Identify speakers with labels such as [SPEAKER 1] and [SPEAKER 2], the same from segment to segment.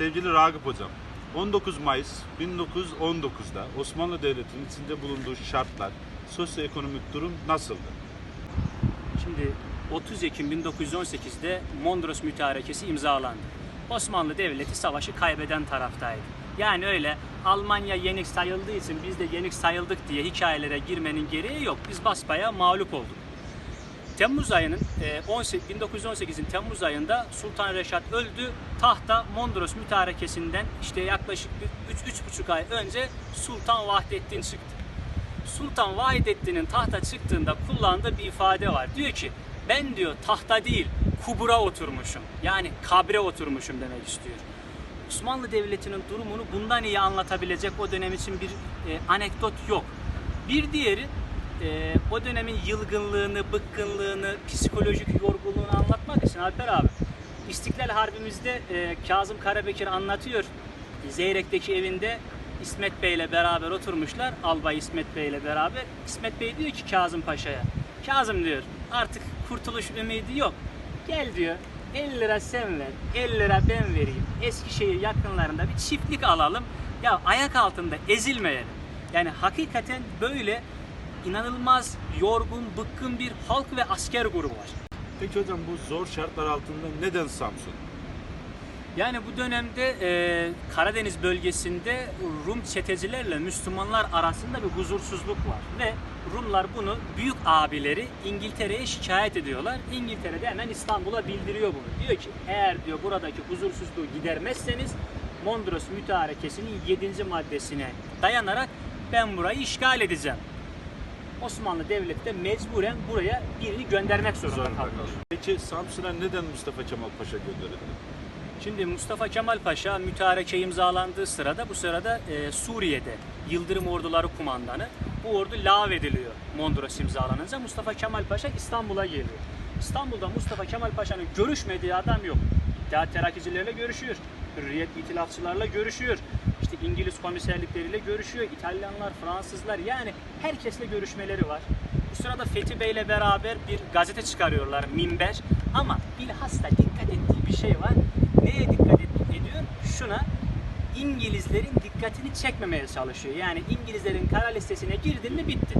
[SPEAKER 1] Sevgili Ragıp Hocam, 19 Mayıs 1919'da Osmanlı Devleti'nin içinde bulunduğu şartlar, sosyoekonomik durum nasıldı?
[SPEAKER 2] Şimdi 30 Ekim 1918'de Mondros Mütarekesi imzalandı. Osmanlı Devleti savaşı kaybeden taraftaydı. Yani öyle Almanya yenik sayıldığı için biz de yenik sayıldık diye hikayelere girmenin gereği yok. Biz basbaya mağlup olduk. Temmuz ayının e, 18 1918'in Temmuz ayında Sultan Reşat öldü. Tahta Mondros Mütarekesi'nden işte yaklaşık bir 3-3,5 ay önce Sultan Vahdettin çıktı. Sultan Vahidettin'in tahta çıktığında kullandığı bir ifade var. Diyor ki ben diyor tahta değil kubura oturmuşum. Yani kabre oturmuşum demek istiyor. Osmanlı Devleti'nin durumunu bundan iyi anlatabilecek o dönem için bir e, anekdot yok. Bir diğeri e, o dönemin yılgınlığını, bıkkınlığını, psikolojik yorgunluğunu anlatmak için Alper abi. İstiklal Harbimizde e, Kazım Karabekir anlatıyor. Zeyrek'teki evinde İsmet Bey ile beraber oturmuşlar. Albay İsmet Bey ile beraber. İsmet Bey diyor ki Kazım Paşa'ya. Kazım diyor artık kurtuluş ümidi yok. Gel diyor 50 lira sen ver, 50 lira ben vereyim. Eskişehir yakınlarında bir çiftlik alalım. Ya ayak altında ezilmeyelim. Yani hakikaten böyle inanılmaz yorgun, bıkkın bir halk ve asker grubu var.
[SPEAKER 1] Peki hocam bu zor şartlar altında neden Samsun?
[SPEAKER 2] Yani bu dönemde e, Karadeniz bölgesinde Rum çetecilerle Müslümanlar arasında bir huzursuzluk var ve Rumlar bunu büyük abileri İngiltere'ye şikayet ediyorlar. İngiltere de hemen İstanbul'a bildiriyor bunu. Diyor ki eğer diyor buradaki huzursuzluğu gidermezseniz Mondros Mütarekesi'nin 7. maddesine dayanarak ben burayı işgal edeceğim. Osmanlı Devleti de mecburen buraya birini göndermek zorunda
[SPEAKER 1] kaldı. Peki Samsun'a neden Mustafa Kemal Paşa gönderildi?
[SPEAKER 2] Şimdi Mustafa Kemal Paşa mütareke imzalandığı sırada bu sırada e, Suriye'de Yıldırım Orduları Kumandanı bu ordu lağvediliyor Mondros imzalanınca Mustafa Kemal Paşa İstanbul'a geliyor. İstanbul'da Mustafa Kemal Paşa'nın görüşmediği adam yok. İttihat Terakkicilerle görüşüyor. Hürriyet itilafçılarla görüşüyor. İngiliz komiserlikleriyle görüşüyor. İtalyanlar, Fransızlar yani herkesle görüşmeleri var. Bu sırada Fethi Bey'le beraber bir gazete çıkarıyorlar Minber. Ama bilhassa dikkat ettiği bir şey var. Neye dikkat ediyor? Şuna İngilizlerin dikkatini çekmemeye çalışıyor. Yani İngilizlerin kara listesine girdin mi bitti.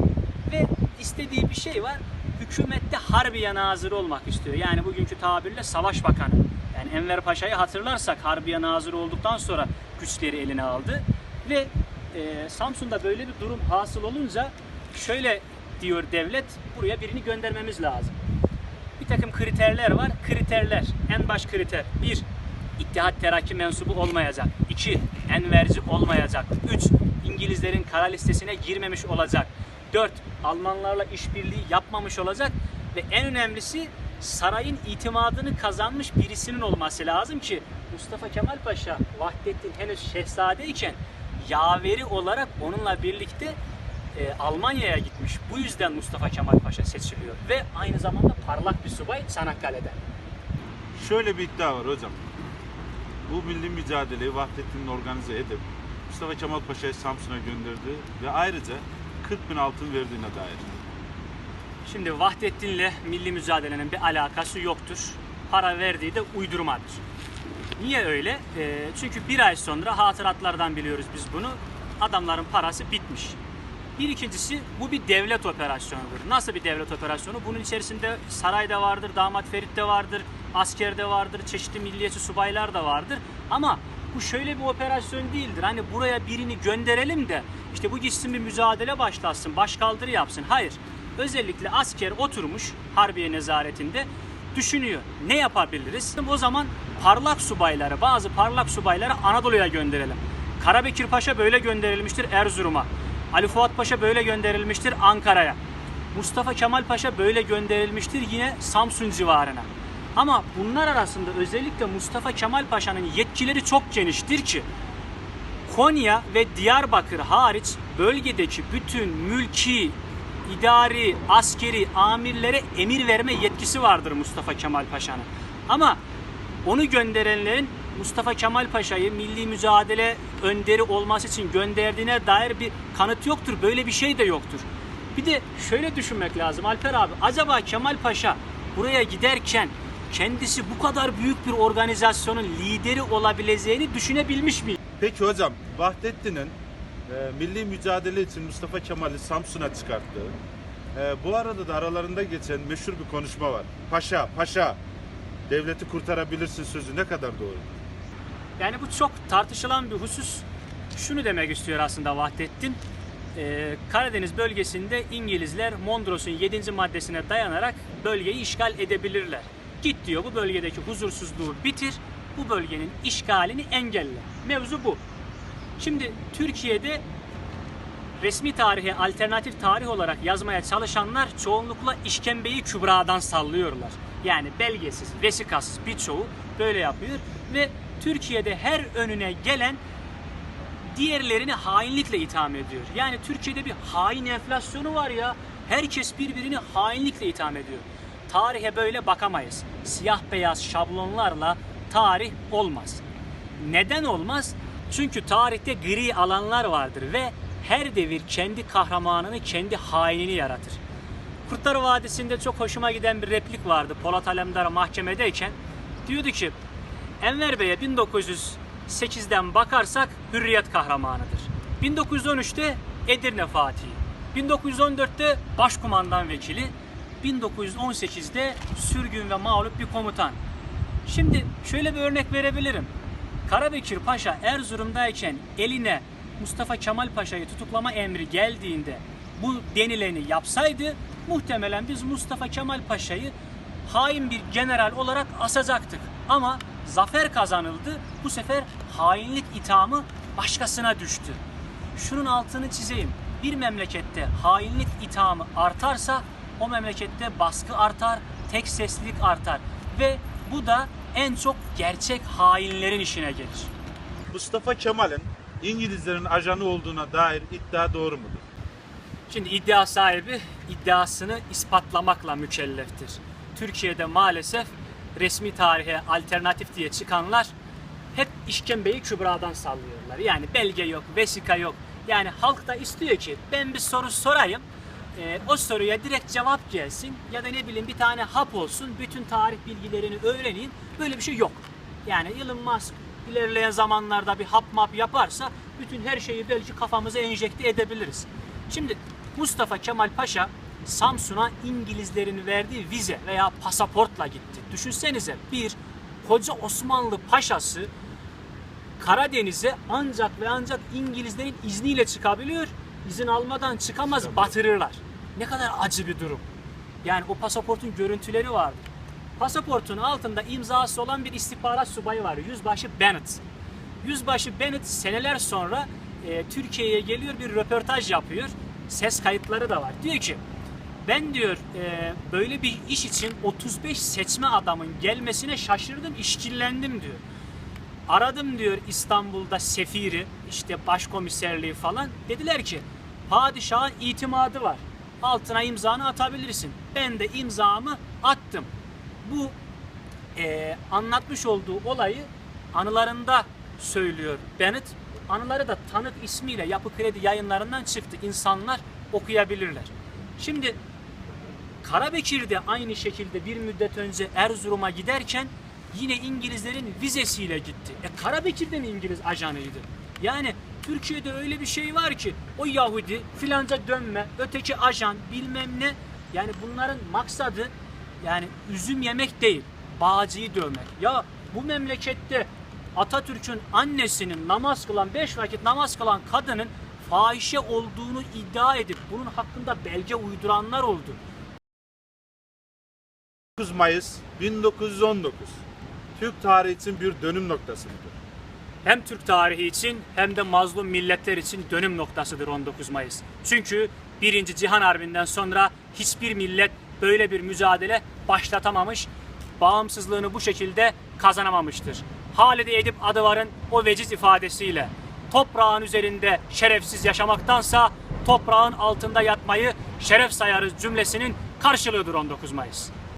[SPEAKER 2] Ve istediği bir şey var. Hükümette Harbiye Nazırı olmak istiyor. Yani bugünkü tabirle Savaş Bakanı. Yani Enver Paşa'yı hatırlarsak Harbiye Nazırı olduktan sonra güçleri eline aldı. Ve e, Samsun'da böyle bir durum hasıl olunca şöyle diyor devlet buraya birini göndermemiz lazım bir takım kriterler var. Kriterler, en baş kriter. Bir, İttihat Terakki mensubu olmayacak. İki, enverci olmayacak. Üç, İngilizlerin kara listesine girmemiş olacak. Dört, Almanlarla işbirliği yapmamış olacak. Ve en önemlisi sarayın itimadını kazanmış birisinin olması lazım ki Mustafa Kemal Paşa Vahdettin henüz şehzadeyken yaveri olarak onunla birlikte e, Almanya'ya gitmiş. Bu yüzden Mustafa Kemal Paşa seçiliyor ve aynı zamanda parlak bir subay Çanakkale'den.
[SPEAKER 1] Şöyle bir iddia var hocam. Bu milli mücadeleyi Vahdettin'in organize edip Mustafa Kemal Paşa'yı Samsun'a gönderdi ve ayrıca 40 bin altın verdiğine dair.
[SPEAKER 2] Şimdi Vahdettin'le milli mücadelenin bir alakası yoktur. Para verdiği de uydurmadır. Niye öyle? E, çünkü bir ay sonra hatıratlardan biliyoruz biz bunu. Adamların parası bitmiş. Bir ikincisi bu bir devlet operasyonudur. Nasıl bir devlet operasyonu? Bunun içerisinde sarayda vardır, damat Ferit de vardır, askerde vardır, çeşitli milliyetçi subaylar da vardır. Ama bu şöyle bir operasyon değildir. Hani buraya birini gönderelim de işte bu gitsin bir mücadele başlasın, başkaldırı yapsın. Hayır. Özellikle asker oturmuş Harbiye nezaretinde düşünüyor. Ne yapabiliriz? O zaman parlak subayları, bazı parlak subayları Anadolu'ya gönderelim. Karabekir Paşa böyle gönderilmiştir Erzurum'a. Ali Fuat Paşa böyle gönderilmiştir Ankara'ya. Mustafa Kemal Paşa böyle gönderilmiştir yine Samsun civarına. Ama bunlar arasında özellikle Mustafa Kemal Paşa'nın yetkileri çok geniştir ki Konya ve Diyarbakır hariç bölgedeki bütün mülki, idari, askeri amirlere emir verme yetkisi vardır Mustafa Kemal Paşa'nın. Ama onu gönderenlerin Mustafa Kemal Paşa'yı milli mücadele önderi olması için gönderdiğine dair bir kanıt yoktur. Böyle bir şey de yoktur. Bir de şöyle düşünmek lazım Alper abi. Acaba Kemal Paşa buraya giderken kendisi bu kadar büyük bir organizasyonun lideri olabileceğini düşünebilmiş mi?
[SPEAKER 1] Peki hocam Vahdettin'in e, milli mücadele için Mustafa Kemal'i Samsun'a çıkarttığı e, bu arada da aralarında geçen meşhur bir konuşma var. Paşa, paşa devleti kurtarabilirsin sözü ne kadar doğru?
[SPEAKER 2] Yani bu çok tartışılan bir husus. Şunu demek istiyor aslında Vahdettin. Ee, Karadeniz bölgesinde İngilizler Mondros'un 7. maddesine dayanarak bölgeyi işgal edebilirler. Git diyor bu bölgedeki huzursuzluğu bitir, bu bölgenin işgalini engelle. Mevzu bu. Şimdi Türkiye'de resmi tarihe alternatif tarih olarak yazmaya çalışanlar çoğunlukla işkembeyi kübradan sallıyorlar. Yani belgesiz, vesikasız birçoğu böyle yapıyor ve Türkiye'de her önüne gelen diğerlerini hainlikle itham ediyor. Yani Türkiye'de bir hain enflasyonu var ya. Herkes birbirini hainlikle itham ediyor. Tarihe böyle bakamayız. Siyah beyaz şablonlarla tarih olmaz. Neden olmaz? Çünkü tarihte gri alanlar vardır ve her devir kendi kahramanını, kendi hainini yaratır. Kurtlar Vadisi'nde çok hoşuma giden bir replik vardı Polat Alemdar mahkemedeyken. Diyordu ki Enver Bey'e 1908'den bakarsak hürriyet kahramanıdır. 1913'te Edirne Fatihi. 1914'te başkumandan vekili. 1918'de sürgün ve mağlup bir komutan. Şimdi şöyle bir örnek verebilirim. Karabekir Paşa Erzurum'dayken eline Mustafa Kemal Paşa'yı tutuklama emri geldiğinde bu denileni yapsaydı muhtemelen biz Mustafa Kemal Paşa'yı hain bir general olarak asacaktık. Ama zafer kazanıldı. Bu sefer hainlik ithamı başkasına düştü. Şunun altını çizeyim. Bir memlekette hainlik ithamı artarsa o memlekette baskı artar, tek seslilik artar ve bu da en çok gerçek hainlerin işine gelir.
[SPEAKER 1] Mustafa Kemal'in İngilizlerin ajanı olduğuna dair iddia doğru mudur?
[SPEAKER 2] Şimdi iddia sahibi iddiasını ispatlamakla mükelleftir. Türkiye'de maalesef resmi tarihe alternatif diye çıkanlar hep işkembeyi kübradan sallıyorlar. Yani belge yok, vesika yok. Yani halk da istiyor ki ben bir soru sorayım. E, o soruya direkt cevap gelsin ya da ne bileyim bir tane hap olsun bütün tarih bilgilerini öğreneyim böyle bir şey yok. Yani Elon Musk ilerleyen zamanlarda bir hap map yaparsa bütün her şeyi belki kafamıza enjekte edebiliriz. Şimdi Mustafa Kemal Paşa Samsun'a İngilizlerin verdiği vize veya pasaportla gitti. Düşünsenize bir koca Osmanlı paşası Karadeniz'e ancak ve ancak İngilizlerin izniyle çıkabiliyor. İzin almadan çıkamaz, batırırlar. Ne kadar acı bir durum. Yani o pasaportun görüntüleri vardı. Pasaportun altında imzası olan bir istihbarat subayı var. Yüzbaşı Bennett. Yüzbaşı Bennett seneler sonra e, Türkiye'ye geliyor bir röportaj yapıyor. Ses kayıtları da var. Diyor ki ben diyor e, böyle bir iş için 35 seçme adamın gelmesine şaşırdım, işkillendim diyor. Aradım diyor İstanbul'da sefiri, işte başkomiserliği falan. Dediler ki padişahın itimadı var. Altına imzanı atabilirsin. Ben de imzamı attım. Bu e, anlatmış olduğu olayı anılarında söylüyor Bennett. Anıları da tanık ismiyle Yapı Kredi yayınlarından çıktı. İnsanlar okuyabilirler. Şimdi Karabekir de aynı şekilde bir müddet önce Erzurum'a giderken yine İngilizlerin vizesiyle gitti. E Karabekir de mi İngiliz ajanıydı? Yani Türkiye'de öyle bir şey var ki o Yahudi filanca dönme, öteki ajan bilmem ne. Yani bunların maksadı yani üzüm yemek değil, bağcıyı dövmek. Ya bu memlekette Atatürk'ün annesinin namaz kılan, beş vakit namaz kılan kadının fahişe olduğunu iddia edip bunun hakkında belge uyduranlar oldu.
[SPEAKER 1] 9 Mayıs 1919 Türk tarihi için bir dönüm noktası?
[SPEAKER 2] Hem Türk tarihi için hem de mazlum milletler için dönüm noktasıdır 19 Mayıs. Çünkü 1. Cihan Harbi'nden sonra hiçbir millet böyle bir mücadele başlatamamış, bağımsızlığını bu şekilde kazanamamıştır. Halide Edip Adıvar'ın o veciz ifadesiyle toprağın üzerinde şerefsiz yaşamaktansa toprağın altında yatmayı şeref sayarız cümlesinin karşılığıdır 19 Mayıs.